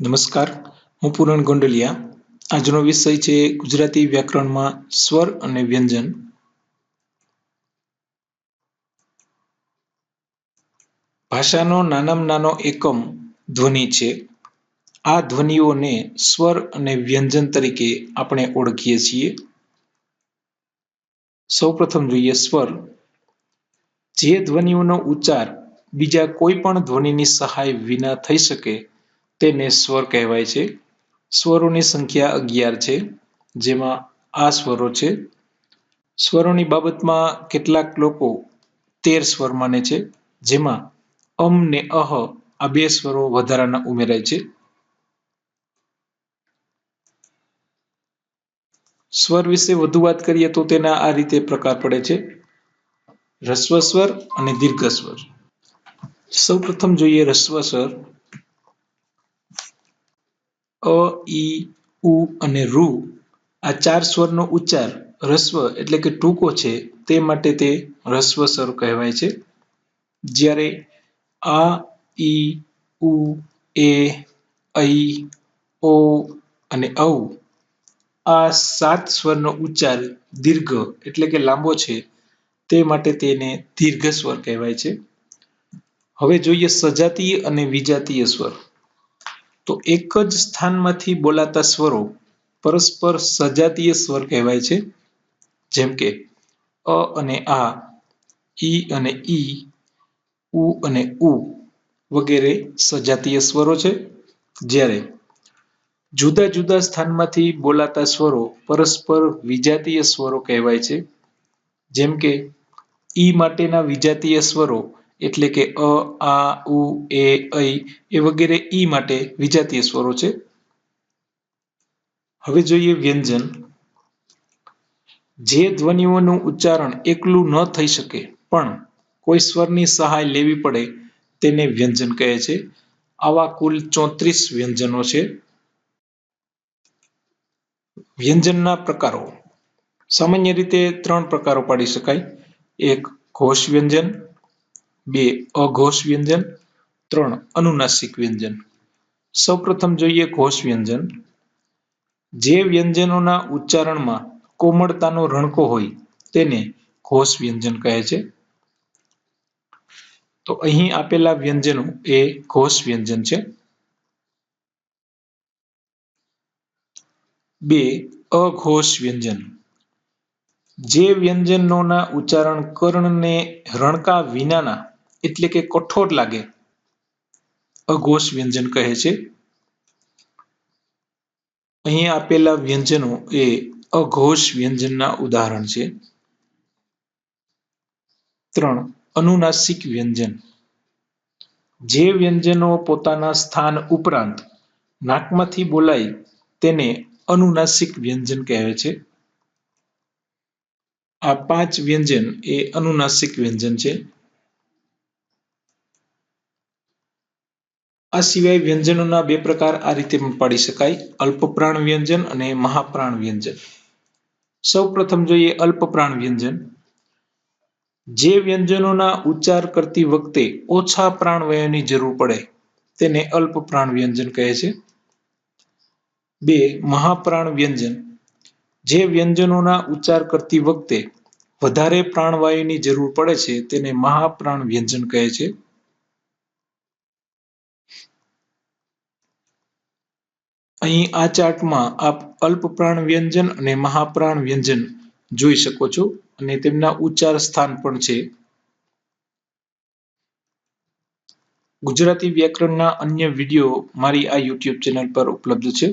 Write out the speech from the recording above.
નમસ્કાર, હું પૂરણ ગોંડલિયા. આજનો વિષય છે ગુજરાતી વ્યાકરણમાં સ્વર અને વ્યંજન. ભાષાનો નાનામાં નાનો એકમ ધ્વનિ છે. આ ધ્વનિઓને સ્વર અને વ્યંજન તરીકે આપણે ઓળખીએ છીએ. સૌપ્રથમ જોઈએ સ્વર. જે ધ્વનિઓનો ઉચ્ચાર બીજા કોઈ પણ ધ્વનિની સહાય વિના થઈ શકે તેને સ્વર કહેવાય છે. સ્વરોની સંખ્યા અગિયાર છે, જેમાં આ સ્વરો છે. સ્વરોની બાબતમાં કેટલાક લોકો તેર સ્વર માને છે, જેમાં અમ ને અહ આ બે સ્વરો વધારાના ઉમેરાય છે. સ્વર વિશે વધુ વાત કરીએ તો તેના આ રીતે પ્રકાર પડે છે. રસ્વ સ્વર અને દીર્ઘ સ્વર. સૌ પ્રથમ જોઈએ રસ્વ સ્વર. અ ઈ ઉ અને ઋ આ ચાર સ્વરનો ઉચ્ચાર રસ્વ એટલે કે ટૂંકો છે, તે માટે તે રસ્વ સ્વર કહેવાય છે. જ્યારે આ ઈ ઉ, એ, ઐ, ઓ અને ઔ, આ સાત સ્વરનો ઉચ્ચાર દીર્ઘ એટલે કે લાંબો છે, તે માટે તેને દીર્ઘ સ્વર કહેવાય છે. હવે જોઈએ સજાતીય અને વિજાતીય સ્વર. તો એક જ સ્થાનમાંથી બોલાતા સ્વરો પરસ્પર સજાતીય સ્વર કહેવાય છે. જેમ કે, અ અને આ, ઈ અને ઈ, ઉ અને ઉ વગેરે સજાતીય સ્વરો છે. જ્યારે જુદા જુદા સ્થાનમાંથી બોલાતા સ્વરો પરસ્પર વિજાતીય સ્વરો કહેવાય છે. જેમ કે, ઈ માટેના વિજાતીય સ્વરો એટલે કે અ, આ, ઉ, એ, ઐ એ વગેરે ઈ માટે વિજાતીય સ્વરો છે. હવે જોઈએ વ્યંજન. જે ધ્વનિઓનું ઉચ્ચારણ એકલું ન થઈ શકે, પણ કોઈ સ્વરની સહાય લેવી પડે તેને વ્યંજન કહે છે. આવા કુલ ચોત્રીસ વ્યંજનો છે. વ્યંજનના પ્રકારો. સામાન્ય રીતે ત્રણ પ્રકારો પાડી શકાય. એક ઘોષ વ્યંજન બે અઘોષ વ્યંજન ત્રણ, અનુનાસિક વ્યંજન. સૌપ્રથમ જોઈએ ઘોષ વ્યંજન જે વ્યંજનોના ઉચ્ચારણમાં કોમળતાનો રણકો હોય તેને ઘોષ વ્યંજન કહે છે. તો અહીં આપેલા વ્યંજનો એ ઘોષ વ્યંજન છે. બે અઘોષ વ્યંજન જે વ્યંજનોના ઉચ્ચારણ કર્ણને રણકા વિનાના એટલે કે કઠોર લાગે. અઘોષ વ્યંજન કહે છે. અહીં આપેલા વ્યંજનો એ અઘોષ વ્યંજનના ઉદાહરણ છે. ત્રણ, અનુનાસિક વ્યંજન. જે વ્યંજનો પોતાના સ્થાન ઉપરાંત નાકમાંથી બોલાય તેને અનુનાસિક વ્યંજન કહેવાય છે. આ પાંચ વ્યંજન એ અનુનાસિક વ્યંજન છે. આ સિવાય વ્યંજનોના બે પ્રકાર આ રીતે પાડી શકાય. અલ્પપ્રાણ વ્યંજન અને મહાપ્રાણ વ્યંજન. સૌ પ્રથમ જોઈએ અલ્પપ્રાણ વ્યંજન. જે વ્યંજનોના ઉચ્ચાર કરતી વખતે ઓછા પ્રાણવાયુની જરૂર પડે તેને અલ્પપ્રાણ વ્યંજન કહે છે. બે, મહાપ્રાણ વ્યંજન. જે વ્યંજનોના ઉચ્ચાર કરતી વખતે વધારે પ્રાણવાયુની જરૂર પડે છે તેને મહાપ્રાણ વ્યંજન કહે છે. અહીં આ ચાર્ટમાં આપ અલ્પપ્રાણ વ્યંજન અને મહાપ્રાણ વ્યંજન જોઈ શકો છો અને તેમના ઉચ્ચાર સ્થાન પણ છે. ગુજરાતી વ્યાકરણના અન્ય વીડિયો મારી આ યુટ્યુબ ચેનલ પર ઉપલબ્ધ છે.